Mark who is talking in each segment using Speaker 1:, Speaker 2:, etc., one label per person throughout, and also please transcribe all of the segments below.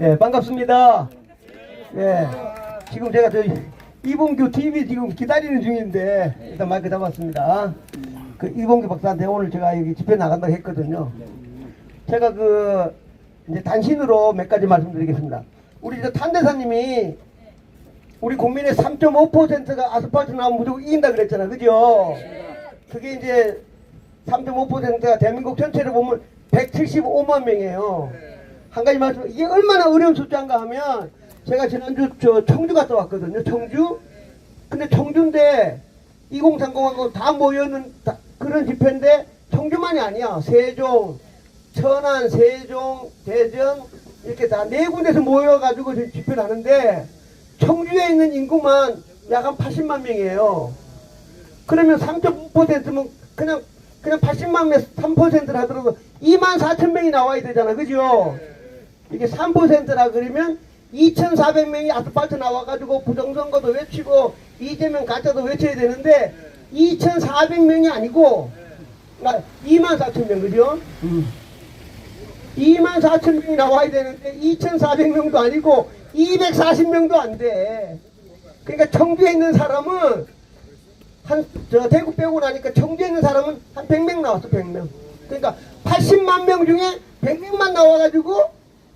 Speaker 1: 예, 반갑습니다. 예, 지금 제가 저 이봉규 TV 지금 기다리는 중인데 일단 마이크 잡았습니다. 그 이봉규 박사한테 오늘 제가 여기 집회 나간다고 했거든요. 제가 그 이제 단신으로 몇 가지 말씀드리겠습니다. 우리 저 탄대사님이 우리 국민의 3.5%가 아스팔트 나오면 무조건 이긴다 그랬잖아, 그죠? 그게 이제 3.5%가 대한민국 전체를 보면 175만 명이에요. 한 가지 말씀, 이게 얼마나 어려운 숫자인가 하면 제가 지난주 저 청주 갔다 왔거든요. 청주. 근데 청주인데 2030하고 다 모여있는 다- 그런 집회인데 청주만이 아니야. 세종, 천안, 세종, 대전 이렇게 다 네 군데서 모여가지고 집회를 하는데 청주에 있는 인구만 약 한 80만 명이에요. 그러면 3.5%면 그냥 그냥 80만 명 3%를 하더라도 2만 4천 명이 나와야 되잖아. 그죠? 이게 3%라 그러면 2,400명이 아스팔트 나와가지고 부정선거도 외치고 이재명 가짜도 외쳐야 되는데 2,400명이 아니고 2만 4천 명 그죠? 2만 4천 명이 나와야 되는데 2,400명도 아니고 240명도 안 돼. 그러니까 청주에 있는 사람은 한 저 대구 빼고 나니까 청주에 있는 사람은 한 100명 나왔어 100명. 그러니까 80만 명 중에 100명만 나와가지고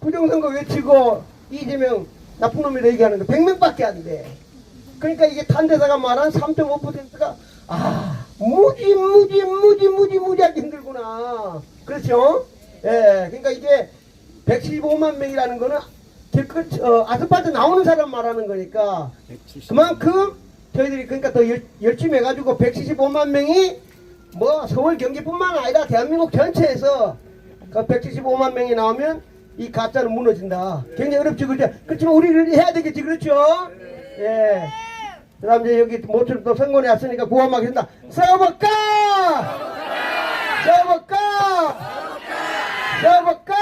Speaker 1: 부정선거 외치고 이재명 나쁜 놈이라 얘기하는 거 100명밖에 안 돼. 그러니까 이게 탄대사가 말한 3.5%가 아 무지 무지 무지 무지 무지하게 힘들구나. 그렇죠? 예, 그러니까 이게 115만 명이라는 거는 길끝 어, 아스팔트 나오는 사람 말하는 거니까 그만큼 저희들이 그러니까 더 열, 열심히 해가지고 175만 명이 뭐 서울 경기뿐만 아니라 대한민국 전체에서 그 175만 명이 나오면 이 가짜는 무너진다. 굉장히 어렵죠, 그죠? 그렇지만 우리를 해야 되겠지, 그렇죠? 예. 그 다음 이제 여기 모처럼 또 선거에 왔으니까 구호하겠습니다. 싸워볼까? 싸워볼까? 싸워볼까?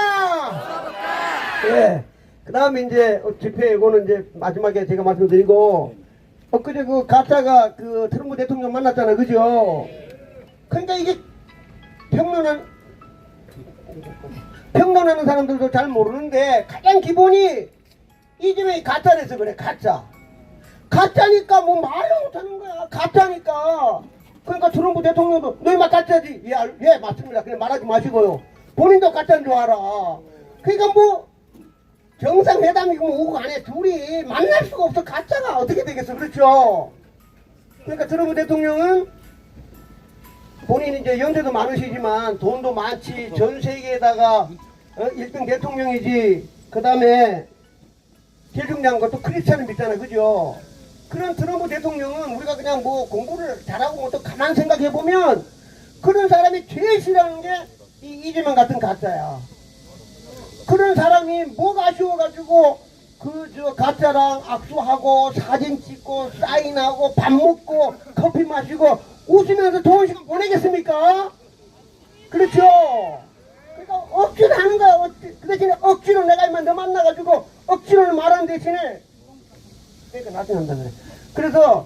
Speaker 1: 예. 그 다음에 이제 집회 이거는 이제 마지막에 제가 말씀드리고 엊그제 그 가짜가 그 트럼프 대통령 만났잖아요. 그죠? 그러니까 이게 평론한 평론하는 사람들도 잘 모르는데 가장 기본이 이재명이 가짜래서 그래 가짜. 가짜니까 뭐 말도 못하는 거야. 가짜니까. 그러니까 트럼프 대통령도 너희 막 가짜지. 예, 알- 예 맞습니다. 그냥 말하지 마시고요. 본인도 가짜인 줄 알아. 그러니까 뭐 정상회담이고 뭐 오고 안에 둘이 만날 수가 없어. 가짜가 어떻게 되겠어. 그렇죠? 그러니까 트럼프 대통령은 본인이 이제 연세도 많으시지만 돈도 많지 전 세계에다가 어, 1등 대통령이지. 그 다음에 제일 중요한 것도 크리스찬을 믿잖아 그죠? 그런 트럼프 대통령은 우리가 그냥 뭐 공부를 잘하고 뭐또 가만 생각해 보면 그런 사람이 제일 싫어하는 게 이 이재명 같은 가짜야. 그런 사람이 뭐가 아쉬워가지고 그 저 가짜랑 악수하고 사진 찍고 사인하고 밥 먹고 커피 마시고 웃으면서 좋은 시간 보내겠습니까? 그렇죠? 그러니까 억지로 하는 거야. 억지, 그 대신에 억지로 내가 이만 너 만나가지고 억지로 말하는 대신에 그러니까 나중에 한다 그래. 그래서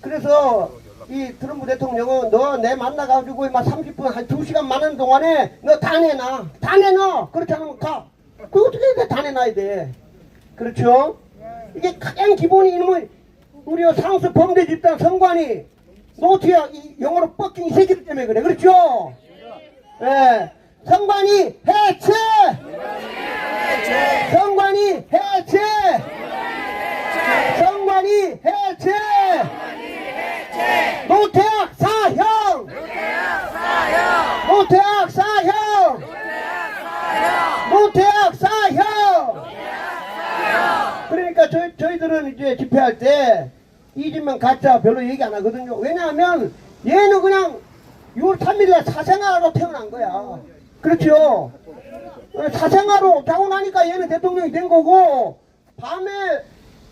Speaker 1: 그래서 이 트럼프 대통령은 너 내 만나가지고 막 30분 한 2시간 만나는 동안에 너 다 내놔. 다 내놔. 그렇게 하면 가. 그 어떻게 해? 다 내놔야 돼. 그렇죠? 이게 가장 기본이 이놈의 우리 상수 범죄 집단 성관이 노트야 이 영어로 뻑긴 이 새끼들 때문에 그래. 그렇죠? 예. 성관이 해체! 성관이 해체! 성관이 해체! 노태악 사형! 노태악 사형! 노태악 사형! 그러니까 저희, 저희들은 이제 집회할 때 이진명 가짜 별로 얘기 안 하거든요. 왜냐하면 얘는 그냥 6월 3일날 사생아로 태어난 거야. 그렇죠? 어, 사생아로 자고 나니까 얘는 대통령이 된 거고 밤에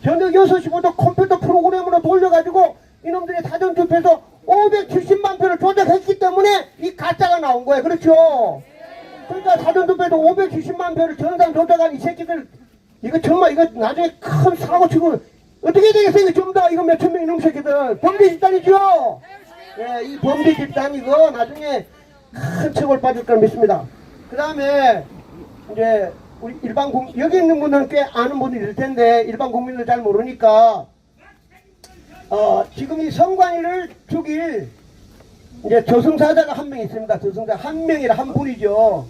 Speaker 1: 저녁 6시부터 컴퓨터 프로그램으로 돌려가지고 이놈들이 사전투표에서 570만 표를 조작했기 때문에 이 가짜가 나온 거야. 그렇죠? 그러니까 사전투표에서 570만 표를 전산 조작한 이 새끼들 이거 정말 이거 나중에 큰 사고 치고 어떻게 되겠어 이거 좀더 이거 몇천 명 이놈 새끼들 범죄 집단이죠? 예, 이 범죄 집단 이거 나중에 큰 처벌 받을 걸 믿습니다. 그 다음에 이제 우리 일반 국 여기 있는 분들은 꽤 아는 분들이 있을 텐데 일반 국민들 잘 모르니까 어, 지금 이 성관이를 죽일 이제 저승사자가 한 명 있습니다. 저승사 한 명이라 한 분이죠.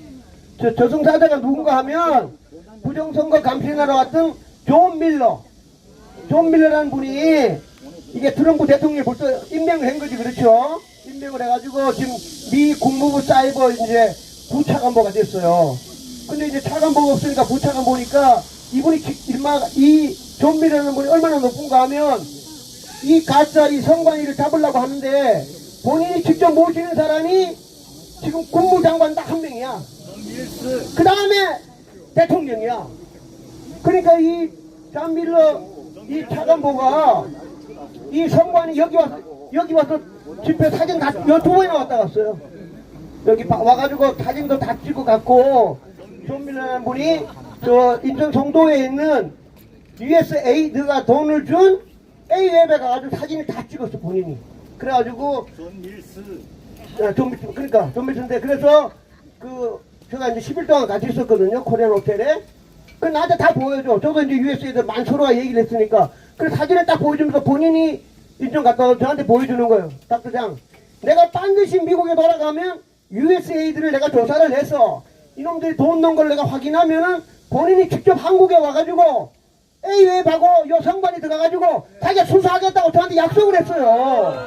Speaker 1: 저 저승사자가 누군가 하면 부정선거 감시하러 왔던 존 밀러, 존 밀러라는 분이 이게 트럼프 대통령이 벌써 임명을 한 거지 그렇죠? 임명을 해가지고 지금 미 국무부 사이버 이제 부차관보가 됐어요. 근데 이제 차관보가 없으니까 부차관 보니까 이분이 기- 일마 이존 밀러라는 분이 얼마나 높은가 하면 이 가짜리 성관이를 잡으려고 하는데 본인이 직접 모시는 사람이 지금 국무장관 딱 한 명이야. 그 다음에 대통령이야. 그러니까 이 잠밀러 이 차관보가 이 성관이 여기 와서 여기 와서 집회 사진 다두 번이나 왔다 갔어요. 여기 봐- 와가지고 사진도 다 찍고 갔고 존밀러라는 분이 저 인천 송도에 있는 USAI드가 돈을 준 A웹에 가가지고 사진을 다 찍었어 본인이. 그래가지고
Speaker 2: 존 밀스
Speaker 1: 야, 좀, 밑- 그러니까, 좀 밑인데, 그래서, 그, 제가 이제 10일 동안 같이 있었거든요, 코리안 호텔에. 그, 나한테 다 보여줘. 저도 이제 USA들 만서로가 얘기를 했으니까. 그 사진을 딱 보여주면서 본인이 인천 갔다 와서 저한테 보여주는 거예요. 닥터장. 내가 반드시 미국에 돌아가면 USA들을 내가 조사를 해서 이놈들이 돈 넣은 걸 내가 확인하면은 본인이 직접 한국에 와가지고 A웹하고 요 성관이 들어가가지고 자기가 수사하겠다고 저한테 약속을 했어요.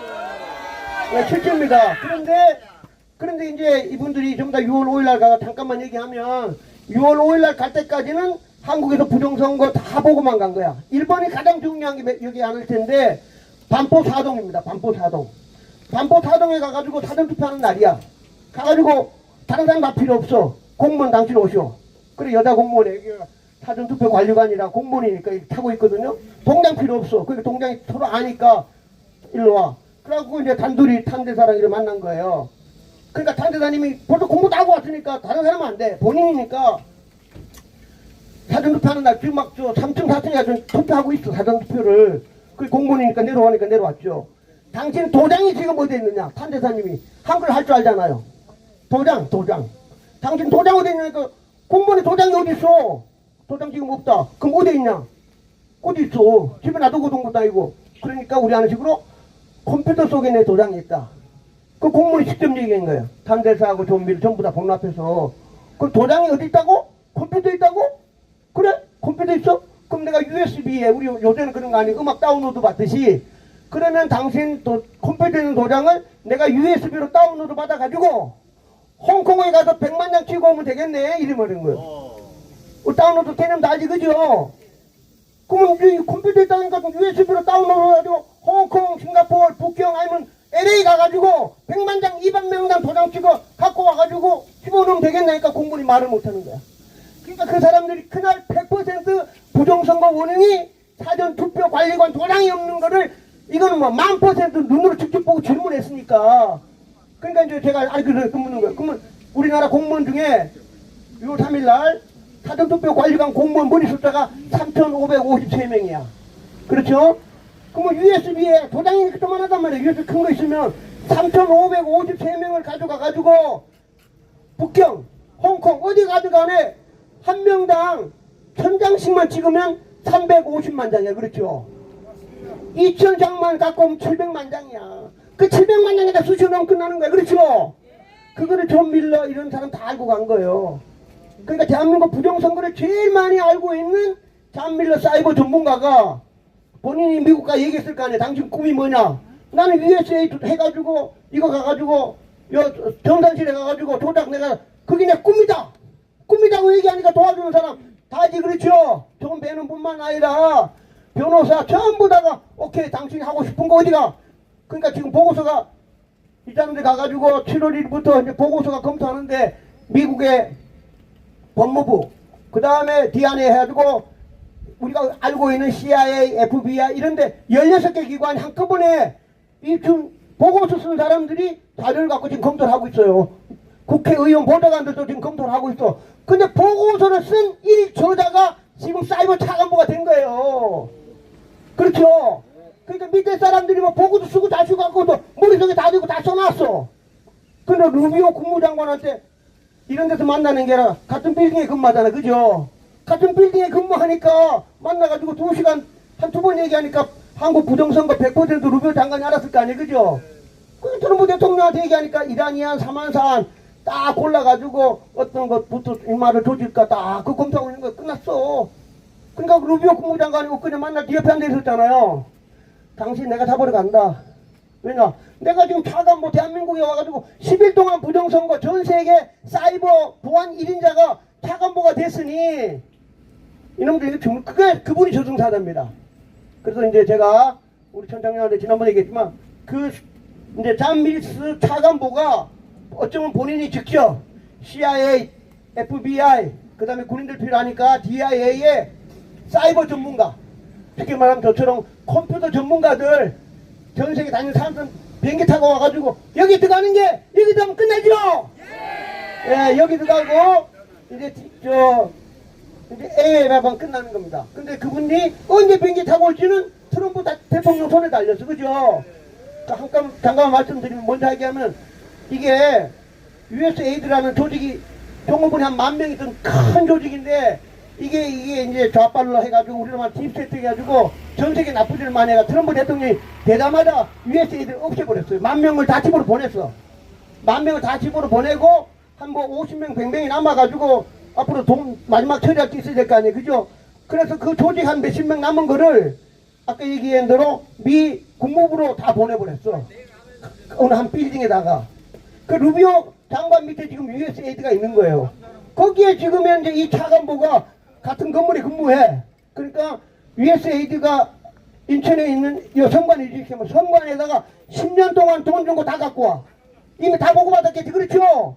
Speaker 1: 네, 실제입니다. 그런데, 그런데 이제 이분들이 전부 다 6월 5일 날 가서 잠깐만 얘기하면 6월 5일 날 갈 때까지는 한국에서 부정선거 다 보고만 간 거야. 1번이 가장 중요한 게 여기 않을 텐데 반포 사동입니다. 반포 사동. 반포 사동에 가가지고 사전 투표하는 날이야. 가가지고 다른 사람 다 필요 없어. 공무원 당신 오시오. 그래 여자 공무원 애기가 사전 투표 관리관이라 공무원이니까 타고 있거든요. 동장 필요 없어. 그러니까 동장이 서로 아니까 일로 와. 그래갖고 이제 단둘이 탄대 사랑이를 만난 거예요. 그러니까 탄대사님이 벌써 공부 다 하고 왔으니까 다른 사람은 안 돼. 본인이니까 사전 투표하는 날 지금 막 저 3층 4층에 가서 투표하고 있어 사전 투표를. 그 공무원이니까 내려오니까 내려왔죠. 당신 도장이 지금 어디 있느냐? 탄 대사님이 한글 할 줄 알잖아요. 도장, 도장. 당신 도장 어디 있냐니까 공무원의 도장이 어디 있어? 도장 지금 없다. 그럼 어디 있냐? 어디 있어? 집에 놔두고 둔 것도 아니고. 그러니까 우리 하는 식으로 컴퓨터 속에 내 도장이 있다. 그 공무원이 직접 얘기한 거예요. 탄대사하고 좀비를 전부 다 복납해서. 그 도장이 어디 있다고? 컴퓨터 있다고? 그래? 컴퓨터 있어? 그럼 내가 USB에, 우리 요새는 그런 거 아니고 음악 다운로드 받듯이. 그러면 당신 도, 컴퓨터에 있는 도장을 내가 USB로 다운로드 받아가지고 홍콩에 가서 100만 장 치고 오면 되겠네. 이러면 거예요.
Speaker 2: 어,
Speaker 1: 어, 다운로드 개념도 아직 그죠? 그러면 이 컴퓨터에 있다니까 USB로 다운로드 해가지고 홍콩, 싱가포르, 북경 아니면 LA 가가지고 100만 장, 200만 장 도장 찍어 갖고 와가지고 집어넣으면 되겠나니까 공무원이 말을 못하는 거야. 그러니까 그 사람들이 그날 100% 부정선거 원인이 사전투표 관리관 도장이 없는 거를 이거는 뭐 만 퍼센트 눈으로 직접 보고 질문했으니까 그러니까 이제 제가 아니 그래 그러는 거예요. 그러면 우리나라 공무원 중에 6월 3일 날 사전투표 관리관 공무원 머리 숫자가 3,553명이야. 그렇죠? 그러면 USB에 도장이 이렇게 조만하단 말이에요. USB 큰 거 있으면 3,553명을 가져가가지고 북경, 홍콩 어디 가져가네 한 명당 천 장씩만 찍으면 350만 장이야. 그렇죠? 2천 장만 갖고 오면 700만 장이야. 그 700만 장에다 원 끝나는 거야. 그렇죠? 그거를 존 밀러 이런 사람 다 알고 간 거예요. 그러니까 대한민국 부정선거를 제일 많이 알고 있는 존 밀러 사이버 전문가가 본인이 미국 가 얘기했을 거 아니야. 당신 꿈이 뭐냐? 나는 USA 해가지고 이거 가가지고 여 정산실에 가가지고 도장 내가 그게 내 꿈이다. 꿈이라고 얘기하니까 도와주는 사람 다지 그렇죠. 좋은 배는 뿐만 아니라 변호사 전부 다가 오케이 당신이 하고 싶은 거 어디가? 그러니까 지금 보고서가 이 사람들 가가지고 7월 1일부터 이제 보고서가 검토하는데 미국의 법무부 그 다음에 디안에 해가지고 우리가 알고 있는 CIA, FBI 이런데 16개 기관이 한꺼번에 이 지금 보고서 쓴 사람들이 자료를 갖고 지금 검토를 하고 있어요. 국회의원 보좌관들도 지금 검토를 하고 있어. 근데 보고서를 쓴 일 저자가 지금 사이버 차관보가 된 거예요. 그렇죠? 그러니까 밑에 사람들이 뭐 보고도 쓰고 다 쓰고 갖고도 머릿속에 다 들고 다 써놨어. 근데 루비오 국무장관한테 이런 데서 만나는 게 아니라 같은 빌딩에 근무하잖아 그죠? 같은 빌딩에 근무하니까 만나가지고 두 시간 한 두 번 얘기하니까 한국 부정선거 100% 루비오 장관이 알았을 거 아니에요 그죠? 그 트럼프 대통령한테 얘기하니까 이란이안, 사만산 딱 골라가지고 어떤 것부터 이 말을 조질까 딱 그 검토하고 있는 거 끝났어. 그러니까 루비오 국무장관이 그냥 만날 때 옆에 앉아 있었잖아요. 당신 내가 잡으러 간다. 왜냐? 내가 지금 차관 뭐 대한민국에 와가지고 10일 동안 부정선거 전 세계 사이버 보안 1인자가 차관보가 됐으니 이놈들 이거 정 그게 그분이 저승사자입니다. 그래서 이제 제가 우리 천장님한테 지난번에 얘기했지만 그 이제 잔 밀스 차관보가 어쩌면 본인이 직접 CIA, FBI, 그 다음에 군인들 필요하니까 DIA의 사이버 전문가, 쉽게 말하면 저처럼 컴퓨터 전문가들 전 세계 다니는 사람들 비행기 타고 와가지고 여기 들어가는 게 여기 들어가면 끝나죠? 예, 여기 들어가고 이제 디- 저 이제 AA라방 끝나는 겁니다. 근데 그분이 언제 비행기 타고 올지는 트럼프 다- 대통령 손에 달렸어, 그죠? 자, 잠깐, 잠깐 말씀드리면 먼저 얘기하면 이게 USAID라는 조직이 종업원이 한 만 명 있던 큰 조직인데 이게 이게 이제 좌빨로 해가지고 우리나라만 딥세트 해가지고 전 세계 나쁘지를 만해가 트럼프 대통령이 되자마자 USAID를 없애버렸어요. 만 명을 다 집으로 보냈어. 만 명을 다 집으로 보내고 한 뭐 50명, 100명이 남아가지고 앞으로 돈 마지막 처리할 게 있어야 될 거 아니에요. 그죠? 그래서 그 조직 한 몇십 명 남은 거를 아까 얘기한 대로 미 국무부로 다 보내버렸어. 어느 한 빌딩에다가. 그 루비오 장관 밑에 지금 USAID가 있는 거예요. 거기에 지금 현재 이 차관보가 같은 건물에 근무해. 그러니까 USAID가 인천에 있는 이 이렇게 뭐 성관에다가 10년 동안 돈 준 거 다 갖고 와. 이미 다 보고받았겠지, 그렇죠?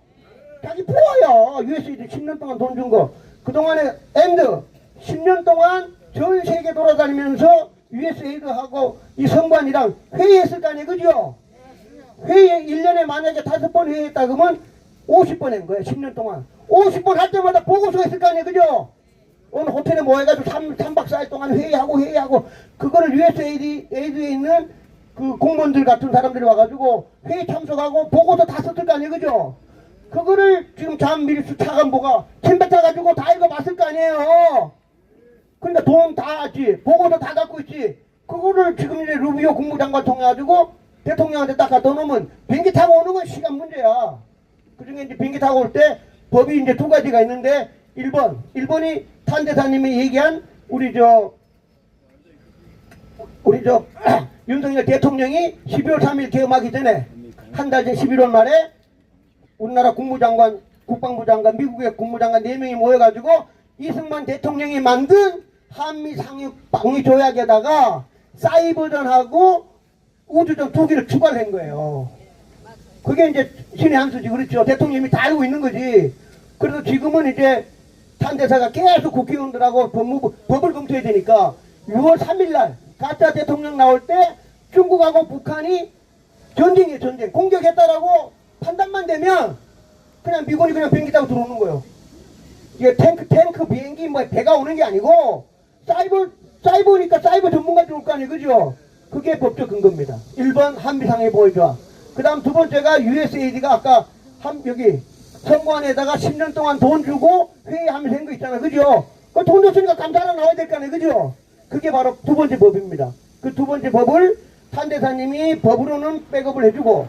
Speaker 1: 자기 포화야. USAID 10년 동안 돈 준 거. 그동안에 엔드 10년 동안 전 세계 돌아다니면서 USAID하고 이 성관이랑 회의했을 거 아니에요, 그죠? 회의 1년에 만약에 다섯 번 회의했다 그러면 50번 한 거예요 10년 동안 50번 할 때마다 보고서가 있을 거 아니에요 그죠 오늘 호텔에 모여가지고 3, 삼박 4일 동안 회의하고 회의하고 그거를 USAID 에이드에 있는 그 공무원들 같은 사람들이 와가지고 회의 참석하고 보고서 다 썼을 거 아니에요 그죠 그거를 지금 잠밀수 차관보가 챔뱉어 가지고 다 읽어봤을 거 아니에요. 그러니까 돈다 하지. 보고서 다 갖고 있지. 그거를 지금 이제 루비오 국무장관 통해 가지고 대통령한테 딱 갖다 놓으면 비행기 타고 오는 건 시간 문제야. 그중에 이제 비행기 타고 올 때 법이 이제 두 가지가 있는데 1번 1번이 탄 대사님이 얘기한 우리 저 우리 저 윤석열 대통령이 12월 3일 개엄하기 전에 한 달 전 11월 말에 우리나라 국무장관, 국방부 장관, 미국의 국무장관 4명이 모여가지고 이승만 대통령이 만든 한미 상륙 방위 조약에다가 사이버전하고 우주전 두 개를 추가를 한 거예요. 그게 이제 신의 한 수지 그렇죠. 대통령이 다 알고 있는 거지. 그래서 지금은 이제 탄대사가 계속 국회의원들하고 법무부 법을 검토해야 되니까 6월 3일 날 가짜 대통령 나올 때 중국하고 북한이 전쟁이에요 전쟁 공격했다라고 판단만 되면 그냥 미군이 그냥 비행기 타고 들어오는 거예요. 이게 탱크 탱크 비행기 뭐 배가 오는 게 아니고 사이버 사이버니까 사이버 전문가들 올 거 아니에요 그죠? 그게 법적 근거입니다. 1번 한미상해 보여줘. 그 다음 두 번째가 USAID가 아까 한 여기 선관에다가 10년 동안 돈 주고 회의하면서 한 거 있잖아 그죠? 그돈 줬으니까 감사하러 나와야 될 거 아니에요 그죠? 그게 바로 두 번째 법입니다. 그 두 번째 법을 탄대사님이 법으로는 백업을 해주고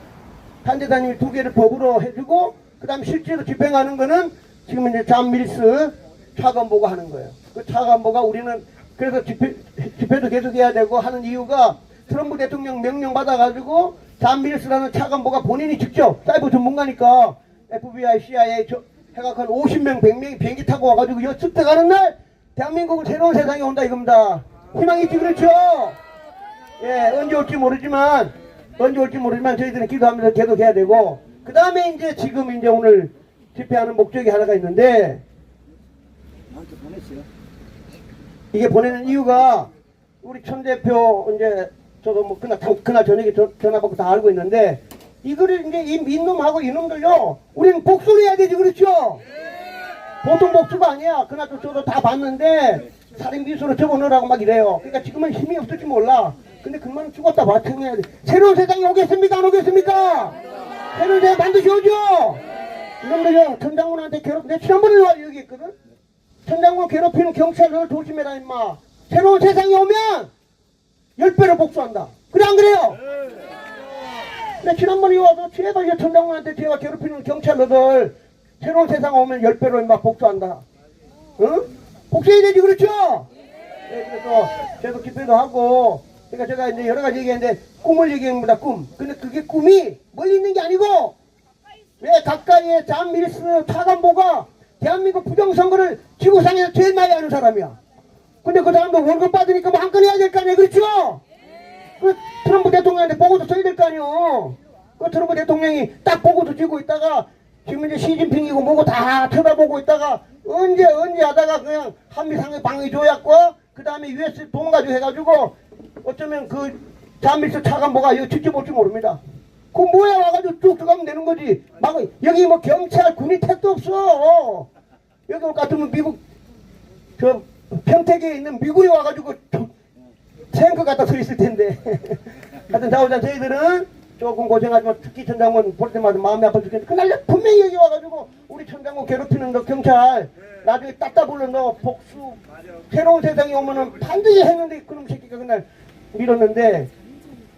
Speaker 1: 탄대사님이 두 개를 법으로 해주고 그 다음 실제로 집행하는 거는 지금 이제 잠밀스 차관보고 하는 거예요. 그 차관보가 우리는 그래서 집회, 집회도 계속 해야 되고 하는 이유가 트럼프 대통령 명령 받아가지고 잠밀스라는 차관보가 본인이 직접 사이버 전문가니까 FBI, CIA 저, 해갖고 한 50명, 100명이 비행기 타고 와가지고 여 습득하는 날 대한민국은 새로운 세상이 온다 이겁니다. 희망이 있지 그렇죠? 예, 언제 올지 모르지만, 언제 올지 모르지만 저희들은 기도하면서 계속 해야 되고, 그 다음에 이제 지금 이제 오늘 집회하는 목적이 하나가 있는데,
Speaker 2: 나한테 보냈어요.
Speaker 1: 이게 보내는 이유가, 우리 천 대표 이제, 저도 뭐 그날, 당- 그날 저녁에 저- 전화 받고 다 알고 있는데, 이거를 이제 이 민놈하고 이놈들요, 우리는 복수를 해야 되지, 그렇죠? 보통 복수가 아니야. 그날 저- 저도 다 봤는데, 살인 미수로 접어넣으라고 막 이래요. 그러니까 지금은 힘이 없을지 몰라. 근데 그만 죽었다 마찬가지야 돼. 새로운 세상이 오겠습니까? 안 오겠습니까? 새로운 세상 반드시 오죠? 이놈들이 천장군한테 괴롭, 내 지난번에 와 얘기했거든? 천장군 괴롭히는 경찰을 조심해라, 임마. 새로운 세상이 오면, 열 배로 복수한다. 그래, 안 그래요? 근데 지난번에 와서 제발 이 천장군한테 제가 괴롭히는 경찰들, 새로운 세상 오면 열 배로 임마 복수한다. 응? 복수해야 되지, 그렇죠? 네, 그래서 저도 기도도 하고, 그러니까 제가 이제 여러 가지 얘기했는데, 꿈을 얘기합니다, 꿈. 근데 그게 꿈이 멀리 있는 게 아니고, 왜 가까이에 잔밀스 차관보가 대한민국 부정선거를 지구상에서 제일 많이 하는 사람이야. 근데 그 사람도 월급 받으니까 뭐 한 건 해야 될 거 아니에요, 그렇죠? 그 트럼프 대통령한테 보고도 써야 될 거 아니에요. 그 트럼프 대통령이 딱 보고도 주고 있다가 지금 이제 시진핑이고 뭐고 다 쳐다보고 있다가 언제 언제 하다가 그냥 한미상의 방위 조약과 그 다음에 US 돈 가지고 해가지고 어쩌면 그 잔밀스 차관보가 이거 지켜볼지 모릅니다. 그 뭐야 와가지고 쭉 들어가면 되는 거지. 막 여기 뭐 경찰 군이 택도 없어. 여기 올 같으면 미국 저 평택에 있는 미국에 와가지고 탱크 갖다 서 있을 텐데. 하여튼 자오자 저희들은 조금 고생하지만 특히 천장군 볼 때마다 마음이 아파 죽겠는데 그날 분명히 여기 와가지고 우리 천장군 괴롭히는 너 경찰 나중에 따따 불러 너 복수 새로운 세상이 오면은 반드시 했는데 그놈 새끼가 그날 밀었는데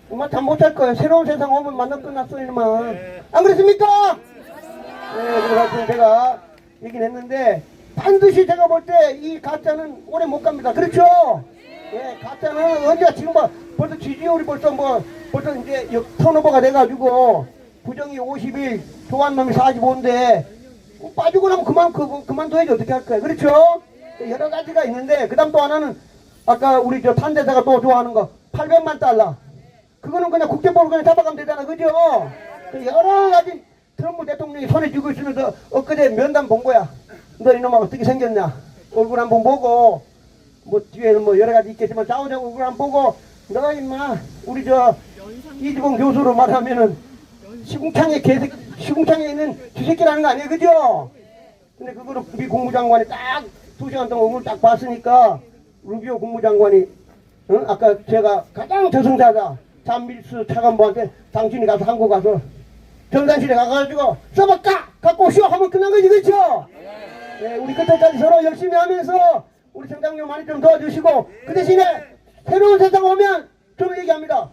Speaker 1: 정말 잠못 잘 거예요. 새로운 세상 오면 만나 끝났어 이놈아. 안 그렇습니까? 네, 그래서 제가 얘기는 했는데 반드시 제가 볼 때 이 가짜는 오래 못 갑니다. 그렇죠? 예, 가짜는 언제 지금 뭐 벌써 지지율이 벌써 뭐 벌써 이제 역 턴오버가 돼가지고 부정이 50일, 좋아하는 놈이 45인데 빠지고 나면 그만 그, 그만둬야지 어떻게 할 거야. 그렇죠? 여러 가지가 있는데 그 다음 또 하나는 아까 우리 저 탄대사가 또 좋아하는 거 800만 달러. 그거는 그냥 국제법으로 그냥 잡아가면 되잖아, 그죠? 그 여러 가지 트럼프 대통령이 손에 쥐고 있으면서 엊그제 면담 본 거야. 너 이놈아 어떻게 생겼냐? 얼굴 한번 보고, 뭐 뒤에는 뭐 여러 가지 있겠지만 좌우장 얼굴 한번 보고, 너 임마, 우리 저 이지봉 교수로 말하면은 시궁창에 개새 시궁창에 있는 쥐새끼라는 거 아니에요, 그죠? 근데 그거를 우리 국무장관이 딱 두 시간 동안 얼굴 딱 봤으니까 루비오 국무장관이 응? 아까 제가 가장 저승사자 잔밀스 차관보한테 당신이 가서 한국 가서 정단실에 가가지고 써볼까 갖고 오시오 하면 끝난 거지 그렇죠? 네, 우리 그때까지 서로 열심히 하면서 우리 청장님 많이 좀 도와주시고 그 대신에 새로운 세상 오면 좀 얘기합니다.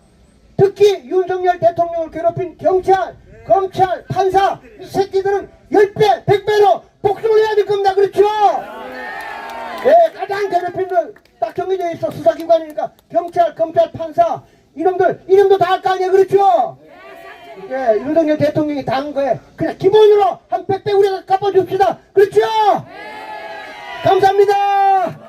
Speaker 1: 특히 윤석열 대통령을 괴롭힌 경찰, 검찰, 판사 이 새끼들은 10배, 100배로 복수를 해야 될 겁니다. 그렇죠? 네, 가장 괴롭힌 딱 정해져 있어 수사기관이니까 경찰, 검찰, 판사 이놈들 이름도 다 할 거 아니에요, 그렇죠? 예, 윤석열 대통령이 다한 거에 그냥 기본으로 한 100배 우리가 갚아줍시다, 그렇죠? 감사합니다.